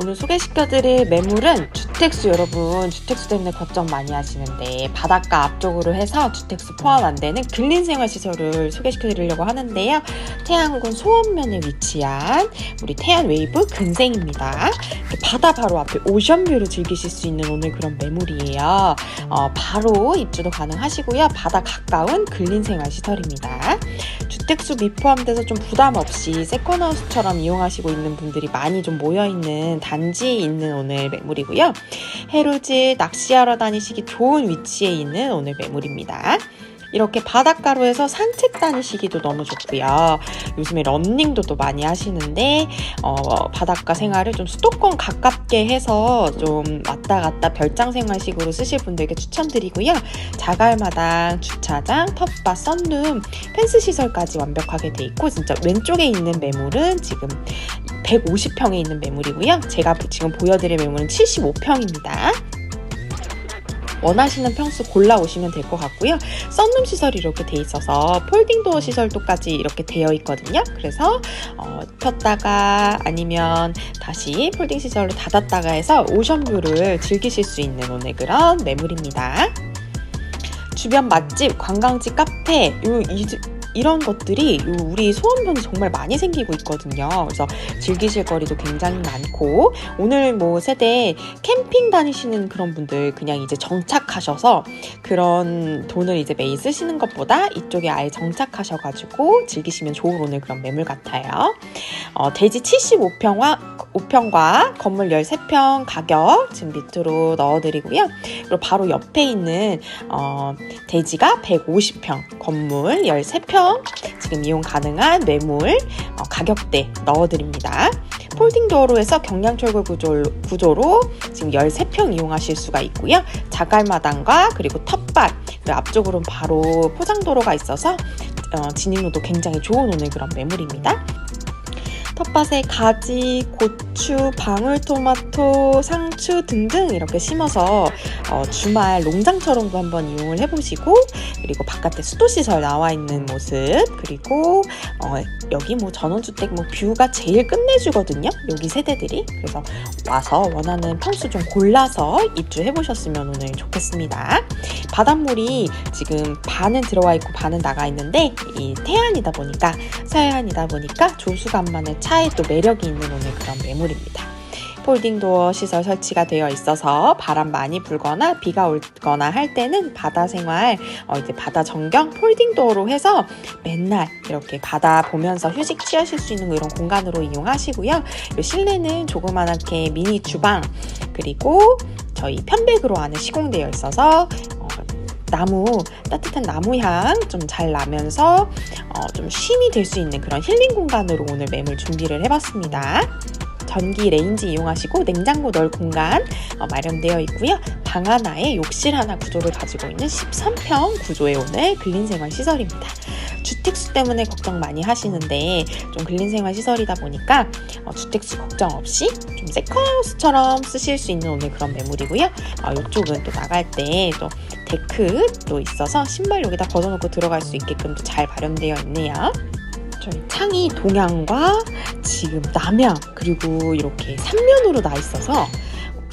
오늘 소개시켜드릴 매물은 주택수 여러분 주택수 때문에 걱정 많이 하시는데 바닷가 앞쪽으로 해서 주택수 포함 안 되는 근린 생활 시설을 소개시켜 드리려고 하는데요. 태안군 소원면에 위치한 우리 태안 웨이브 근생입니다. 이렇게 바다 바로 앞에 오션뷰를 즐기실 수 있는 오늘 그런 매물이에요. 어, 바로 입주도 가능하시고요. 바다 가까운 근린 생활 시설입니다. 주택수 미포함돼서 좀 부담 없이 세컨하우스처럼 이용하시고 있는 분들이 많이 좀 모여 있는 단지에 있는 오늘 매물이고요. 해루질 낚시하러 다니시기 좋은 위치에 있는 오늘 매물입니다. 이렇게 바닷가로 해서 산책 다니시기도 너무 좋고요. 요즘에 런닝도 또 많이 하시는데 어, 바닷가 생활을 좀 수도권 가깝게 해서 좀 왔다 갔다 별장 생활식으로 쓰실 분들께 추천드리고요. 자갈마당, 주차장, 텃밭, 썬룸, 펜스 시설까지 완벽하게 돼 있고 진짜 왼쪽에 있는 매물은 지금 150평에 있는 매물이고요. 제가 지금 보여드릴 매물은 75평입니다. 원하시는 평수 골라오시면 될 것 같고요. 썬룸 시설이 이렇게 돼 있어서 폴딩 도어 시설도까지 이렇게 되어 있거든요. 그래서 어, 폈다가 아니면 다시 폴딩 시설로 닫았다가 해서 오션뷰를 즐기실 수 있는 오늘 그런 매물입니다. 주변 맛집, 관광지, 카페, 요 이, 이런 것들이 요 우리 소원면이 정말 많이 생기고 있거든요. 그래서 즐기실 거리도 굉장히 많고 오늘 뭐 세대 캠핑 다니시는 그런 분들 그냥 이제 정착하셔서 그런 돈을 이제 매일 쓰시는 것보다 이쪽에 아예 정착하셔가지고 즐기시면 좋은 오늘 그런 매물 같아요. 어, 대지 75평과 5평과 건물 13평 가격 지금 밑으로 넣어드리고요. 그리고 바로 옆에 있는 어, 대지가 150평 건물 13평 지금 이용 가능한 매물 어, 가격대 넣어드립니다. 폴딩 도어로 해서 경량철골 구조, 구조로 지금 13평 이용하실 수가 있고요. 자갈마당과 그리고 텃밭 그리고 앞쪽으로는 바로 포장도로가 있어서 어, 진입로도 굉장히 좋은 오늘 그런 매물입니다. 텃밭에 가지, 고추, 방울토마토, 상추 등등 이렇게 심어서 어, 주말 농장처럼도 한번 이용을 해보시고 그리고 바깥에 수도시설 나와 있는 모습 그리고 어, 여기 뭐 전원주택 뭐 뷰가 제일 끝내주거든요 여기 세대들이. 그래서 와서 원하는 평수 좀 골라서 입주해 보셨으면 오늘 좋겠습니다. 바닷물이 지금 반은 들어와 있고 반은 나가 있는데 이 태안이다 보니까 서해안이다 보니까 조수간만의 차에 또 매력이 있는 오늘 그런 매물입니다. 폴딩 도어 시설 설치가 되어 있어서 바람 많이 불거나 비가 오거나 할 때는 바다 생활 어 이제 바다 전경 폴딩 도어로 해서 맨날 이렇게 바다 보면서 휴식 취하실 수 있는 이런 공간으로 이용하시고요. 이 실내는 조그만하게 미니 주방 그리고 저희 편백으로 안에 시공되어 있어서 어 나무 따뜻한 나무 향 좀 잘 나면서 어, 좀 쉼이 될 수 있는 그런 힐링 공간으로 오늘 매물 준비를 해봤습니다. 전기 레인지 이용하시고 냉장고 넣을 공간 어, 마련되어 있고요. 방 하나에 욕실 하나 구조를 가지고 있는 13평 구조의 오늘 근린생활 시설입니다. 주택수 때문에 걱정 많이 하시는데 좀 근린생활 시설이다 보니까 어, 주택수 걱정 없이 좀 세컨하우스처럼 쓰실 수 있는 오늘 그런 매물이고요. 어, 이쪽은 또 나갈 때 또 데크도 있어서 신발 여기다 벗어놓고 들어갈 수 있게끔 또잘 마련되어 있네요. 저희 창이 동양과 지금 남양 그리고 이렇게 삼면으로 나 있어서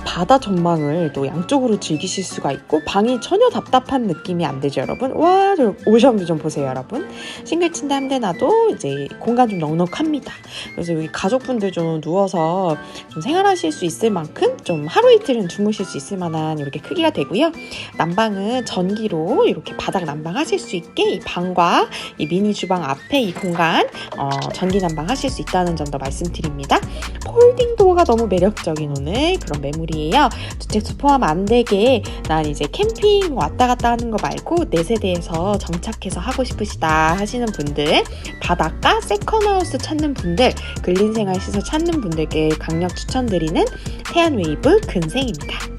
바다 전망을 또 양쪽으로 즐기실 수가 있고 방이 전혀 답답한 느낌이 안 되죠 여러분? 와 저 오션뷰 좀 보세요 여러분. 싱글 침대 한 대 놔도 이제 공간 좀 넉넉합니다. 그래서 여기 가족분들 좀 누워서 좀 생활하실 수 있을 만큼 좀 하루 이틀은 주무실 수 있을 만한 이렇게 크기가 되고요. 난방은 전기로 이렇게 바닥 난방 하실 수 있게 이 방과 이 미니 주방 앞에 이 공간 어, 전기 난방 하실 수 있다는 점도 말씀드립니다. 폴딩 도어가 너무 매력적인 오늘 그런 매물이 매물이에요. 주택수 포함 안 되게 난 이제 캠핑 왔다 갔다 하는 거 말고 내 세대에서 정착해서 하고 싶으시다 하시는 분들, 바닷가 세컨하우스 찾는 분들, 근린생활 시설 찾는 분들께 강력 추천드리는 태안웨이브 근생입니다.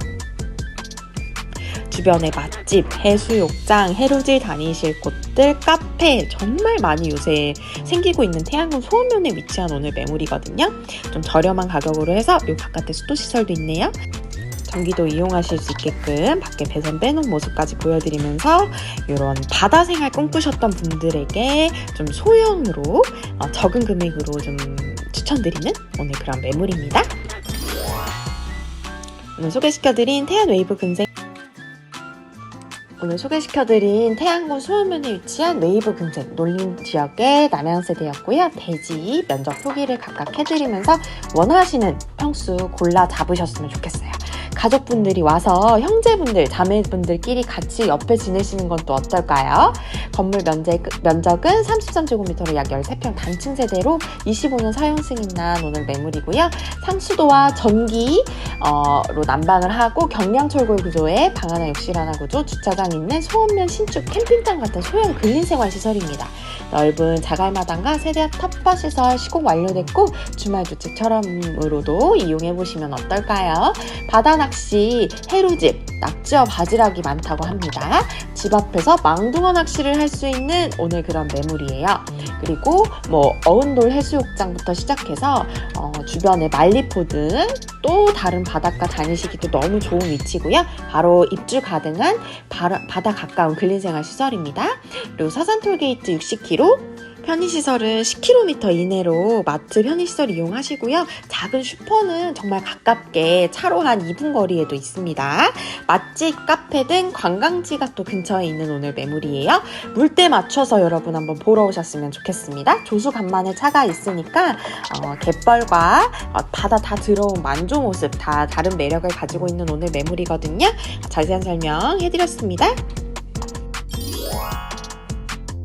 주변에 맛집, 해수욕장, 해루질 다니실 곳들, 카페 정말 많이 요새 생기고 있는 태양군 소원면에 위치한 오늘 매물이거든요. 좀 저렴한 가격으로 해서 요 바깥에 수도시설도 있네요. 전기도 이용하실 수 있게끔 밖에 배선 빼놓은 모습까지 보여드리면서 이런 바다 생활 꿈꾸셨던 분들에게 좀 소형으로 어, 적은 금액으로 좀 추천드리는 오늘 그런 매물입니다. 오늘 소개시켜드린 태안 웨이브 근생 오늘 소개시켜드린 태안군 수원면에 위치한 웨이브 근생 놀림 지역의 남양세대였고요. 대지 면적 후기를 각각 해드리면서 원하시는 평수 골라 잡으셨으면 좋겠어요. 가족분들이 와서 형제분들, 자매분들끼리 같이 옆에 지내시는 건 또 어떨까요? 건물 면적, 면적은 33제곱미터로 약 13평 단층 세대로 25년 사용 승인 난 오늘 매물이고요. 상수도와 전기 로 난방을 하고 경량철골 구조의 방 하나 욕실 하나 구조, 주차장 있는 소원면 신축 캠핑장 같은 소형 근린생활 시설입니다. 넓은 자갈마당과 세대 텃밭 시설 시공 완료됐고 주말 주택처럼으로도 이용해 보시면 어떨까요? 바다 낚시, 해루집, 낙지와 바지락이 많다고 합니다. 집 앞에서 망둥어 낚시를 할 수 있는 오늘 그런 매물이에요. 그리고 뭐 어운돌 해수욕장부터 시작해서 어, 주변에 말리포 등 또 다른 바닷가 다니시기도 너무 좋은 위치고요. 바로 입주 가능한 바다 가까운 근린생활 시설입니다. 그리고 서산 톨게이트 60km 편의시설은 10km 이내로 마트 편의시설 이용하시고요. 작은 슈퍼는 정말 가깝게 차로 한 2분 거리에도 있습니다. 맛집, 카페 등 관광지가 또 근처에 있는 오늘 매물이에요. 물때 맞춰서 여러분 한번 보러 오셨으면 좋겠습니다. 조수 간만에 차가 있으니까 어, 갯벌과 어, 바다 다 들어온 만조 모습 다 다른 매력을 가지고 있는 오늘 매물이거든요. 자세한 설명 해드렸습니다.